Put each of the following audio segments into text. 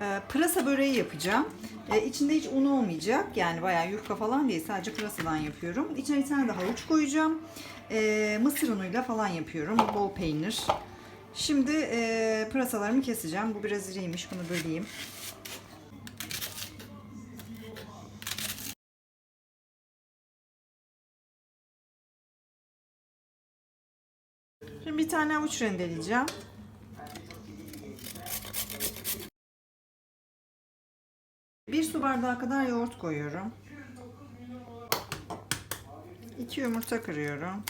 e, pırasa böreği yapacağım. E, içinde hiç un olmayacak. Yani bayağı yufka falan değil. Sadece pırasadan yapıyorum. İçine bir tane de havuç koyacağım. E, mısır unuyla falan yapıyorum. Bol peynir. Şimdi e, pırasalarımı keseceğim. Bu biraz iriymiş. Bunu böleyim. Şimdi bir tane havuç rendeleyeceğim. Bir su bardağı kadar yoğurt koyuyorum. İki yumurta kırıyorum.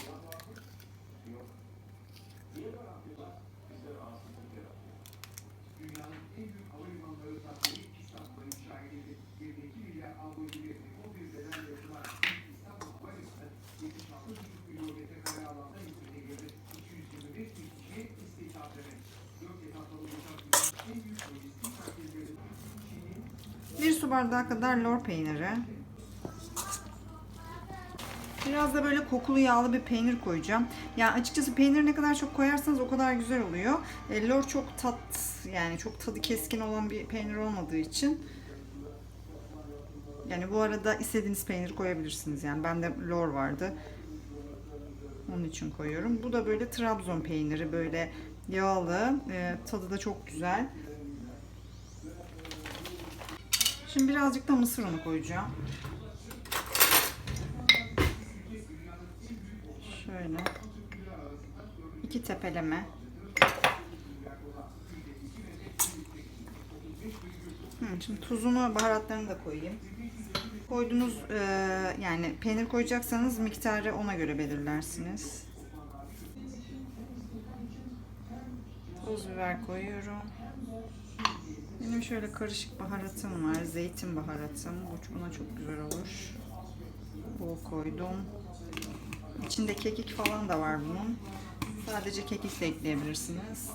Su bardağı kadar lor peyniri. Biraz da böyle kokulu yağlı bir peynir koyacağım. Yani açıkçası peynir ne kadar çok koyarsanız o kadar güzel oluyor. E, lor çok tat yani çok tadı keskin olan bir peynir olmadığı için. Yani bu arada istediğiniz peynir koyabilirsiniz. Yani bende lor vardı. Onun için koyuyorum. Bu da böyle Trabzon peyniri böyle yağlı. E, tadı da çok güzel. Şimdi birazcık da mısır unu koyacağım. Şöyle. iki tepeleme. Şimdi tuzunu, baharatlarını da koyayım. Koyduğunuz e, yani peynir koyacaksanız miktarı ona göre belirlersiniz. Toz biber koyuyorum. Benim şöyle karışık baharatım var. Zeytin baharatım. Bu buna çok güzel olur. Bol koydum. İçinde kekik falan da var bunun. Sadece kekik de ekleyebilirsiniz.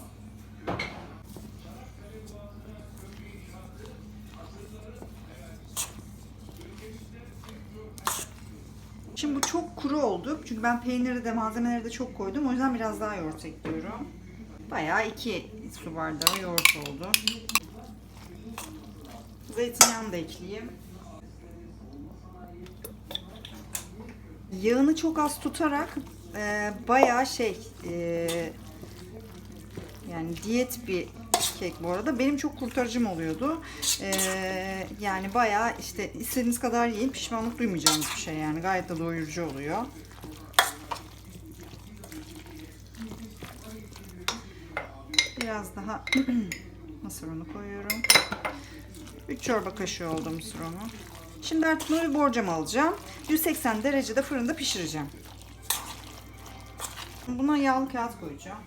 Şimdi bu çok kuru oldu. Çünkü ben peyniri de malzemeleri de çok koydum. O yüzden biraz daha yoğurt ekliyorum. Bayağı iki su bardağı yoğurt oldu. Zeytinyağını da ekleyeyim. Yağını çok az tutarak e, bayağı şey e, yani diyet bir kek bu arada. Benim çok kurtarıcım oluyordu. E, yani bayağı işte istediğiniz kadar yiyin pişmanlık duymayacağınız bir şey yani. Gayet de doyurucu oluyor. Biraz daha mısır unu koyuyorum. 3 çorba kaşığı oldu mısır. Şimdi artık bunu bir borcama alacağım. 180 derecede fırında pişireceğim. Buna yağlı kağıt koyacağım.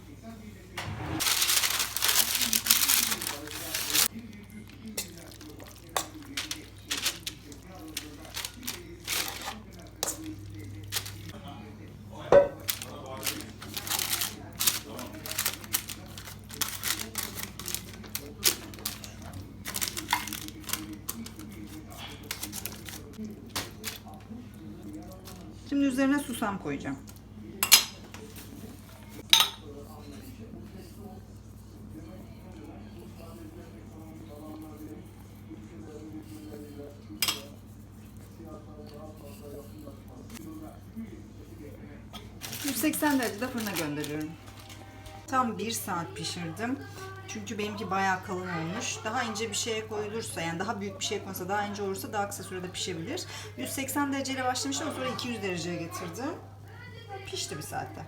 Şimdi üzerine susam koyacağım. ...180 derecede fırına gönderiyorum. Tam bir saat pişirdim. Çünkü benimki bayağı kalın olmuş. Daha ince bir şeye koyulursa yani daha büyük bir şey konsa daha ince olursa daha kısa sürede pişebilir. 180 dereceyle başlamıştım sonra 200 dereceye getirdim. Pişti bir saatte.